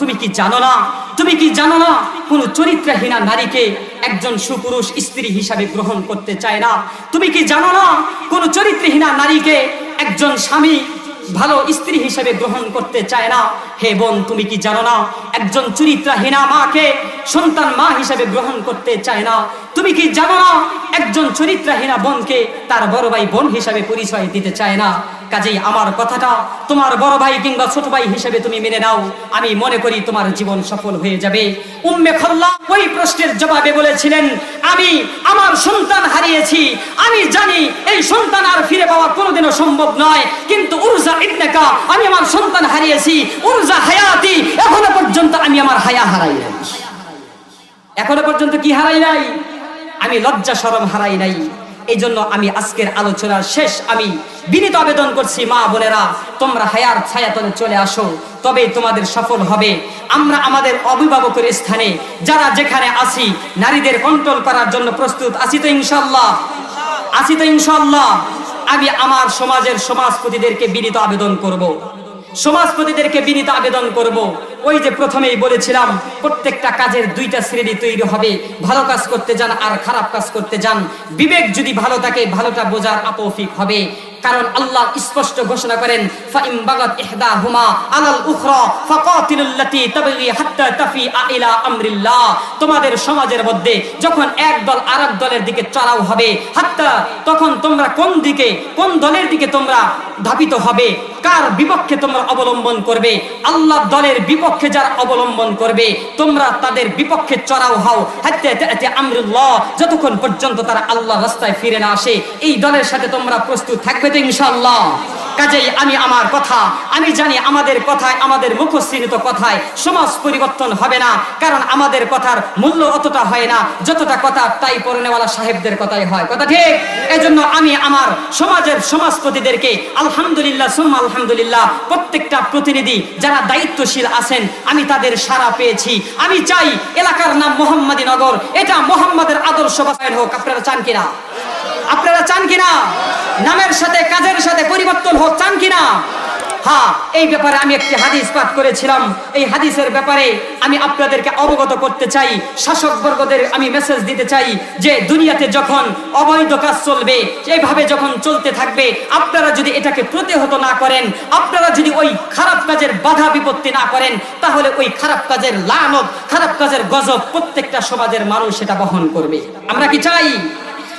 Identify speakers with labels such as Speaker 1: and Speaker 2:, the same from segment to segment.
Speaker 1: তুমি কি জানো না? তুমি কি জানো না? কোন চরিত্রহীনা নারীকে একজন সুপুরুষ স্ত্রী হিসাবে গ্রহণ করতে চায় না। তুমি কি জানো না? কোন চরিত্রহীনা নারীকে একজন স্বামী ভালো স্ত্রী হিসেবে গ্রহণ করতে চায় না। হে বোন, তুমি কি জানো না? একজন চরিত্রহীনা মাকে সন্তান মা হিসেবে গ্রহণ করতে চায় না। তুমি কি জানো না? একজন চরিত্রহীনা বোনকে তার বড় ভাই বোন হিসাবে পরিচয় দিতে চায় না। কাজেই আমার কথাটা তোমার বড় ভাই কিংবা ছোট ভাই হিসেবে তুমি মেনে নাও। আমি মনে করি তোমার জীবন সফল হয়ে যাবে। উম্মে খল্লা ওই প্রশ্নের জবাবে বলেছিলেন, আমি আমার সন্তান হারিয়েছি। আমি জানি এই সন্তান আর ফিরে পাওয়া কোনোদিনও সম্ভব নয়। কিন্তু উর্জা ইবনেকা, আমি আমার সন্তান হারিয়েছি। উর্জা হায়াতি, এখনও পর্যন্ত আমি আমার হায়া হারাই নাই। এখনও পর্যন্ত কি হারাই নাই? আমি লজ্জা সরম হারাই নাই। এই জন্য আমি আজকের আলোচনার শেষ আমি বিনীত আবেদন করছি, মা বোনেরা, তোমরা হায়ার ছায়াতলে চলে আসো তবে তোমাদের সফল হবে। আমরা আমাদের অভিভাবকের স্থানে, যারা যেখানে আছি, নারীদের কন্ট্রোল করার জন্য প্রস্তুত আছি তো ইনশাল্লাহ আছি তো ইনশাল্লাহ আমি আমার সমাজের সমাজপতিদেরকে বিনীত আবেদন করব। সমাজপতিদেরকে বিনীত আবেদন করব। ওই যে প্রথমেই বলেছিলাম, প্রত্যেকটা কাজের দুইটা শ্রেণি তৈরি হবে। ভালো কাজ করতে যান আর খারাপ কাজ করতে যান। বিবেক যদি ভালো থাকে, ভালোটা বোঝার আপৌফিক হবে। কারণ আল্লাহ স্পষ্ট ঘোষণা করেন ফাইম বাগাত ইহদাহুমা আলাল উখরা ফাকাতিলুল্লাতি তাবগি হাত্তা তাফিআ ইলা আমরিল্লাহ। তোমাদের সমাজের মধ্যে যখন এক দল আরেক দলের দিকে চড়াও হবে, হাত্তা তখন তোমরা কোন দিকে, কোন দলের দিকে তোমরা ধাবিত হবে, কার বিপক্ষে তোমরা অবলম্বন করবে, আল্লাহ দলের বিপক্ষে যারা অবলম্বন করবে, তোমরা তাদের বিপক্ষে চড়াও হও তাতি আমরুল্লাহ, যতক্ষণ পর্যন্ত তারা আল্লাহ রাস্তায় ফিরে না আসে, এই দলের সাথে তোমরা প্রস্তুত থাকবে তো ইনশাআল্লাহ। কাজেই আমি আমার কথা, আমি জানি আমাদের কথায়, আমাদের মুখশ্রীত কথায় সমাজ পরিবর্তন হবে না, কারণ আমাদের কথার মূল্য অতটা হয় না, যতটা কথা তাই পড়নেওয়ালা সাহেবদের কথাই হয়। কথা ঠিক? এজন্য আমি আমার সমাজের সমাজপতিদেরকে আলহামদুলিল্লাহ, সুম্মা আলহামদুলিল্লাহ, প্রত্যেকটা প্রতিনিধি যারা দায়িত্বশীল আছেন, আমি তাদের সারা পেয়েছি। আমি চাই এলাকার নাম মোহাম্মদীনগর এটা মোহাম্মদের আদর্শ বাস্তবায়ন হোক, আপনারা চান কিনা? আপনারা চান কিনা? নামের সাথে, কাজের সাথে পরিবর্তন হোক, চান কিনা? হ্যাঁ এই ব্যাপারে আমি একটি হাদিস পাঠ করেছিলাম। এই হাদিসের ব্যাপারে আমি আপনাদেরকে অবগত করতে চাই। শাসক বর্গদের আমি মেসেজ দিতে চাই যে, দুনিয়াতে যখন অবৈধ কাজ চলবে এইভাবে যখন চলতে থাকবে, আপনারা যদি এটাকে প্রতিহত না করেন, আপনারা যদি ওই খারাপ কাজের বাধা বিপত্তি না করেন, তাহলে ওই খারাপ কাজের লানত, খারাপ কাজের গজব প্রত্যেকটা সমাজের মানুষ সেটা বহন করবে। আমরা কি চাই?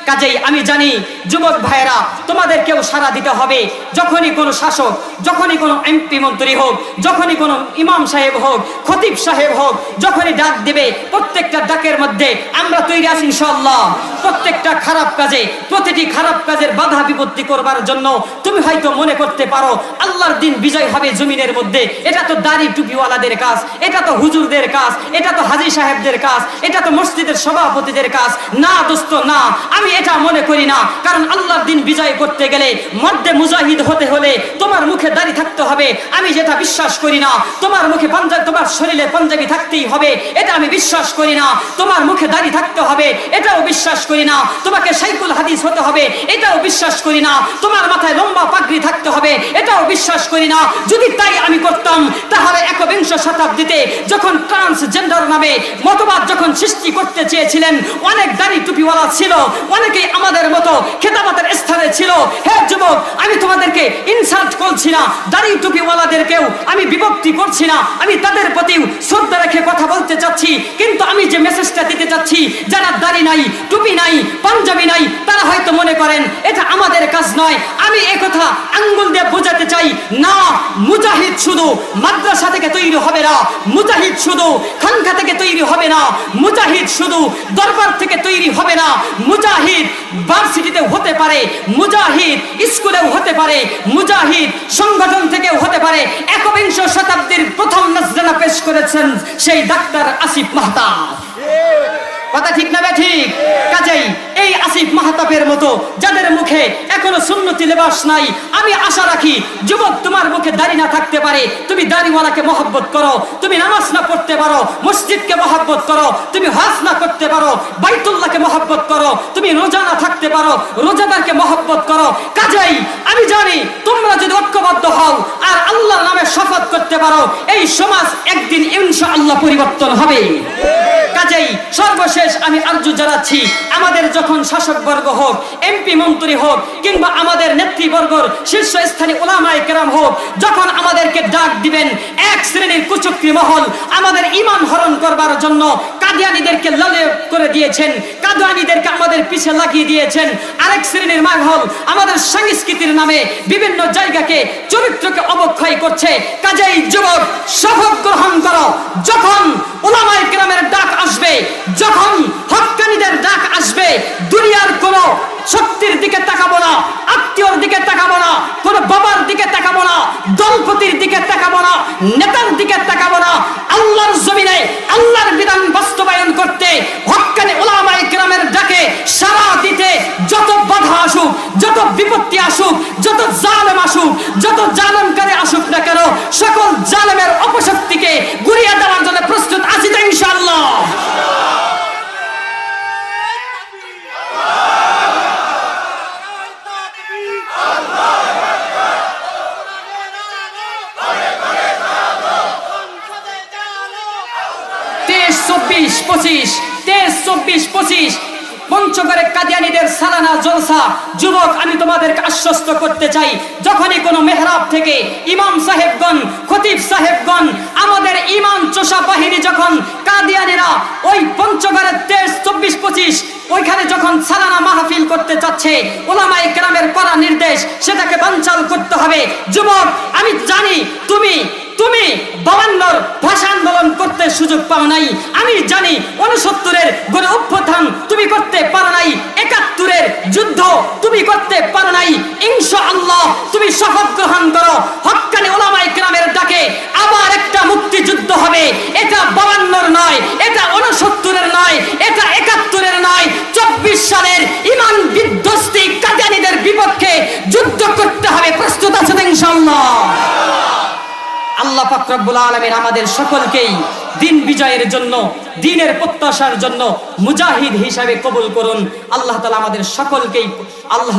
Speaker 1: কাজেই আমি জানি, যুবক ভাইয়েরা, তোমাদেরকেও সারা দিতে হবে। যখনই কোনো শাসক, যখনই কোনো এমপি মন্ত্রী হোক, যখনই কোনো ইমাম সাহেব হোক, খতিব সাহেব হোক, যখনই ডাক দেবে, প্রত্যেকটা ডাকের মধ্যে আমরা তৈরি আছি ইনশাল্লাহ প্রত্যেকটা খারাপ কাজে, প্রতিটি খারাপ কাজের বাধা বিপত্তি করবার জন্য তুমি হয়তো মনে করতে পারো, আল্লাহর দিন বিজয় হবে জমিনের মধ্যে। এটা তো দাড়ি টুপিওয়ালাদের কাজ, এটা তো হুজুরদের কাজ, এটা তো হাজি সাহেবদের কাজ, এটা তো মসজিদের সভাপতিদের কাজ। না, দোস্ত, না। আমি এটা মনে করি না। কারণ আল্লাহর দিন বিজয় করতে গেলে মধ্যে মুজাহিদ হতে হলে তোমার মুখে দাড়ি থাকতে হবে। আমি যেটা বিশ্বাস করি না, তোমার মুখে পাঞ্জাবি তোমার শরীরে পাঞ্জাবি থাকতেই হবে। এটা আমি বিশ্বাস করি না, তোমার মুখে দাড়ি থাকতে হবে। এটাও বিশ্বাস করি না, তোমাকে সাইকুল হাদিস হতে হবে। এটাও বিশ্বাস করি না, তোমার মাথায় লম্বা পাগড়ি থাকতে হবে। এটাও বিশ্বাস করি না, যদি তাই আমি করতাম, তাহলে একবিংশ শতাব্দীতে যখন ট্রান্সজেন্ডার নামে মতবাদ যখন সৃষ্টি করতে চেয়েছিলেন, অনেক দাড়ি টুপিওয়ালা ছিল অনেকেই আমাদের মতো খেতাবাতের স্থানে ছিল। হে যুবক, আমি তোমাদেরকে ইনসাল্ট করছি না, দাড়ি টুপিওয়ালাদেরকেও আমি বিভক্তি করছি না, আমি তাদের প্রতিও শ্রদ্ধা রেখে কথা বলতে চাচ্ছি, কিন্তু আমি যে মেসেজটা দিতে চাচ্ছি, যারা দাড়ি নাই, টুপি নাই, পাঞ্জাবি নাই, তারা হয়তো মনে করেন এটা আমাদের কাজ নয়। আমি একথা আঙ্গুল দিয়ে বোঝাতে চাই, না, মুজাহিদ শুধু মাদ্রাসা থেকে তৈরি হবে না, মুজাহিদ শুধু খানকা থেকে তৈরি হবে না, মুজাহিদ শুধু দরবার থেকে তৈরি হবে না, মুজাহিদ ভার্সিটিতে হতে পারে মুজাহিদ স্কুলেও হতে পারে মুজাহিদ সংগঠন থেকেও হতে পারে। একবিংশ শতাব্দীর প্রথম নজরানা পেশ করেছেন সেই ডাক্তার আসিফ মাহতাব। কথা ঠিক না ঠিক? কাজেই এই আসিফ মাহতাবের মতো যাদের মুখে এখনও সুন্নতি লেবাস নাই, আমি আশা রাখি যুবক তোমার মুখে দাড়ি না থাকতে পারে। তুমি দাড়িওয়ালাকে মহব্বত করো, তুমি নামাজ না পড়তে পারো, মসজিদকে মহব্বত করো, তুমি হজ না করতে পারো, বাইতুল্লাহকে মহব্বত করো, তুমি রোজা না থাকতে পারো, রোজাদারকে মহব্বত করো। কাজেই আমি জানি তোমরা যদি ঐক্যবদ্ধ হও আর আল্লাহর নামে শপথ করতে পারো, এই সমাজ একদিন ইনশা ইনশাআল্লাহ পরিবর্তন হবে। কাজেই সর্বশেষ আমি আর্য জানাচ্ছি, আমাদের যখন শাসক বর্গ হোক, এমপি মন্ত্রী হোক, কিংবা আমাদের নেতৃবর্গর শীর্ষস্থানীয় ওলামায় কেরাম হোক, যখন আমাদেরকে ডাক দিবেন, এক শ্রেণির কুচক্রী মহল আমাদের ইমান হরণ করবার জন্য কাদিয়ানিদেরকে লালে করে দিয়েছেন, কাদিয়ানিদেরকে আমাদের পিছে লাগিয়ে দিয়েছেন, আরেক শ্রেণির মহল আমাদের সংস্কৃতির নামে বিভিন্ন জায়গাকে, চরিত্রকে অবক্ষয় করছে। কাজেই যুবক শপথ গ্রহণ করো। যখন ওলামায় কেরামের ডাক আসবে, যখন হক্কানিদের ডাক আসবে দুনিয়ার কোন শক্তির দিকে তাকাবো না, আত্মীয়র দিকে তাকাবো না, কোন বাবার দিকে তাকাবো না দলপতির দিকে তাকাবো না, নেতার দিকে তাকাবো না। আল্লাহর জমিনে আল্লাহর বিধান বাস্তবায়ন করতে হক্কানি ওলামায়ে কেরামের ডাকে সারা দিতে যত বাধা আসুক, যত বিপত্তি আসুক, যত জালেম আসুক, যত জালেমকারী আসুক না কেন, সকল জালেমের অপশক্তিকে গুড়িয়ে দেওয়ার জন্য প্রস্তুত আছি তো ইনশাআল্লাহ তেইশ, চব্বিশ, পঁচিশ, তেইশ, চব্বিশ, পঁচিশ। পঞ্চগড়ে কাদিয়ানিদের সালানা জলসা। যুবক, আমি তোমাদেরকে আশ্বস্ত করতে চাই, যখনই কোনো মেহরাব থেকে ইমাম সাহেবগণ, খতিব সাহেবগণ, আমাদের ইমাম চোষা বাহিনী যখন কাদিয়ানিরা ওই পঞ্চগড়ের তেইশ, চব্বিশ, পঁচিশ, ওইখানে যখন সালানা মাহফিল করতে চাচ্ছে ওলামাই গ্রামের করা নির্দেশ, সেটাকে বানচাল করতে হবে। যুবক, আমি জানি তুমি তুমি বাবান্নর ভাষা আন্দোলন করতে সুযোগ পাও নাই। আমি জানি উনসত্তরের গড়ে অভ্যুত্থান তুমি করতে পারো নাই। একাত্তরের যুদ্ধ তুমি করতে পারো নাই। ইনশা আল্লাহ, তুমি শপথ গ্রহণ করো। হক্কানি ওলামাই গ্রামের ডাকে আবার একটা মুক্তিযুদ্ধ হবে। এটা বাবান্নর নয়, এটা উনসত্তরের আল্লাহ আলমিন আমাদের সকলকেই দিন বিজয়ের জন্য, দিনের প্রত্যাশার জন্য মুজাহিদ হিসাবে কবুল করুন। আল্লাহ তালা আমাদের সকলকেই, আল্লাহ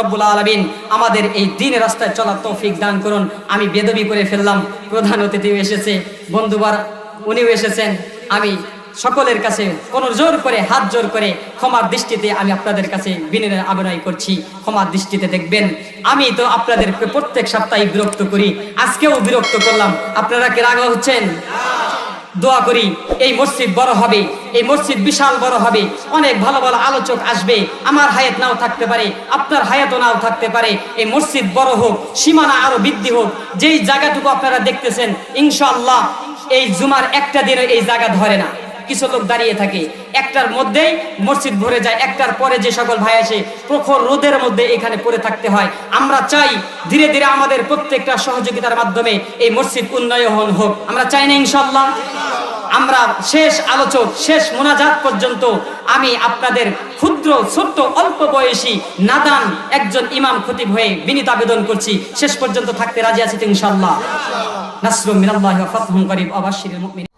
Speaker 1: রব্বুল আলমিন আমাদের এই দিন রাস্তায় চলার তৌফিক দান করুন। আমি বেদবি করে ফেললাম, প্রধান অতিথিও এসেছে, বন্ধুবার উনিও এসেছেন, আমি সকলের কাছে কোন জোর করে, হাত জোর করে ক্ষমার দৃষ্টিতে আমি আপনাদের কাছে বিনয় আবেদন করছি। ক্ষমার দৃষ্টিতে দেখবেন, আমি তো আপনাদেরকে প্রত্যেক সপ্তাহে বিরক্ত করি। আজকেও বিরক্ত করলাম। আপনারা কি রাগ হচ্ছেন? দোয়া করি, এই মসজিদ বড় হবে, এই মসজিদ বিশাল বড় হবে, অনেক ভালো ভালো আলোচক আসবে, আমার হায়াত নাও থাকতে পারে, আপনার হায়াতও নাও থাকতে পারে। এই মসজিদ বড় হোক, সীমানা আরও বৃদ্ধি হোক, যেই জায়গাটুকু আপনারা দেখতেছেন, ইনশাআল্লাহ এই জুমার একটা দিনে এই জায়গা ধরে না। কিছু লোক দাঁড়িয়ে থাকে। একটার মধ্যেই মসজিদ ভরে যায়, একটার পরে যে সকল ভাই আসে, প্রখর রোদের মধ্যে এখানে পড়ে থাকতে হয়। আমরা চাই ধীরে ধীরে আমাদের প্রত্যেকটা সহযোগিতার মাধ্যমে এই মসজিদ উন্নয়ন হোক। আমরা চাই না ইনশাল্লাহ আমরা শেষ আলোচক, শেষ মোনাজাত পর্যন্ত আমি আপনাদের ক্ষুদ্র, ছোট্ট, অল্প বয়সী নাদান একজন ইমাম খতিব হয়ে বিনীত আবেদন করছি। শেষ পর্যন্ত থাকতে রাজি আছি ইনশাল্লাহ নাসরুম মিনাল্লাহি ওয়া ফাতহুন করিব আবাশশিরিল মুমিনিন